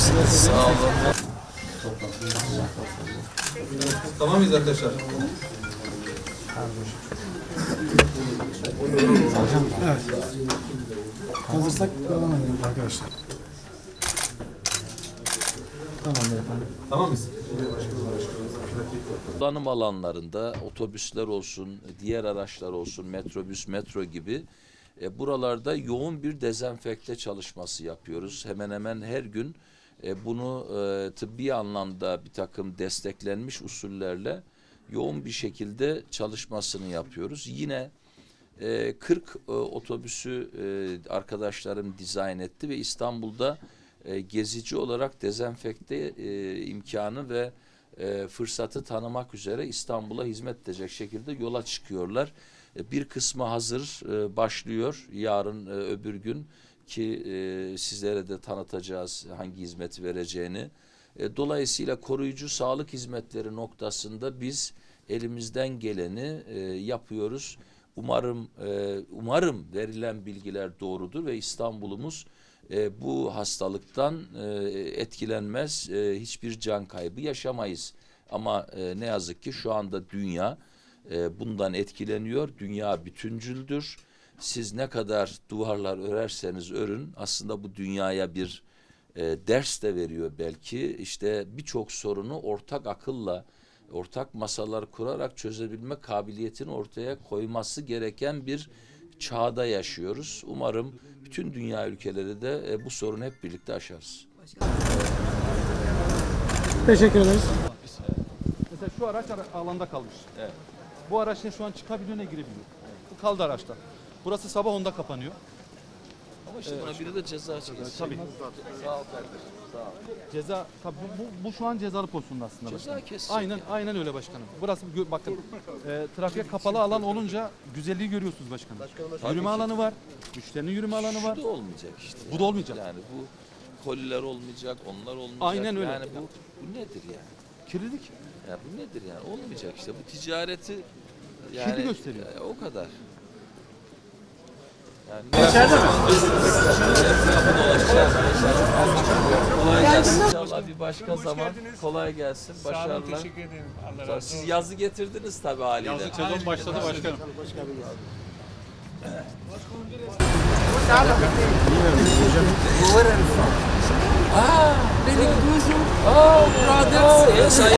Sağ olun. Tamam mıyız arkadaşlar? Hazırsak devam edelim arkadaşlar. Tamamdır efendim. Tamam mıyız? Kullanım alanlarında otobüsler olsun, diğer araçlar olsun, metrobüs, metro gibi e, buralarda yoğun bir dezenfekte çalışması yapıyoruz. Hemen hemen her gün e, bunu e, tıbbi anlamda bir takım desteklenmiş usullerle yoğun bir şekilde çalışmasını yapıyoruz. Yine e, 40 e, otobüsü e, arkadaşlarım dizayn etti ve İstanbul'da e, gezici olarak dezenfekte e, imkanı ve e, fırsatı tanımak üzere İstanbul'a hizmet edecek şekilde yola çıkıyorlar. E, bir kısmı hazır e, başlıyor yarın e, öbür gün ki e, sizlere de tanıtacağız hangi hizmeti vereceğini. E, dolayısıyla koruyucu sağlık hizmetleri noktasında biz elimizden geleni e, yapıyoruz. Umarım e, umarım verilen bilgiler doğrudur ve İstanbul'umuz e, bu hastalıktan e, etkilenmez, e, hiçbir can kaybı yaşamayız. Ama e, ne yazık ki şu anda dünya e, bundan etkileniyor. Dünya bütüncüldür. Siz ne kadar duvarlar örerseniz örün aslında bu dünyaya bir e, ders de veriyor belki. İşte birçok sorunu ortak akılla, ortak masalar kurarak çözebilme kabiliyetini ortaya koyması gereken bir çağda yaşıyoruz. Umarım bütün dünya ülkeleri de e, bu sorunu hep birlikte aşarız. Teşekkür ederiz. Mesela şu araç ara- alanda kalmış. Evet. Bu araç ne şu an çıkabiliyor ne girebiliyor. Bu kaldı araçta. Burası sabah 10'da kapanıyor. Ama işte buna biri de ceza çekecek. Tabii. Sağ ol kardeşim. Sağ ol. Ceza tabii bu, bu, bu şu an cezalı pozisyonda aslında. Ceza başkanım. kesecek Aynen yani. aynen öyle başkanım. Burası gö- bakın e, trafiğe kapalı alan olunca güzelliği görüyorsunuz başkanım. Tabii yürüme alanı var. Müşterinin yürüme alanı var. Şu da olmayacak işte. Bu da olmayacak. Yani bu koliler olmayacak, onlar olmayacak. Aynen öyle. Yani bu, bu nedir yani? Kirlilik. Ya bu nedir yani? Olmayacak işte. Bu ticareti yani Kirli gösteriyor. e, o kadar. Yani Kolay gelsin inşallah bir başka zaman. Kolay gelsin. Başarılar. Teşekkür ederim. Allah Sağ- razı olsun. Siz yazı getirdiniz tabii haliyle. Yazlık sezon başladı başkanım. Ah, benim. Oh, brother. Yes, I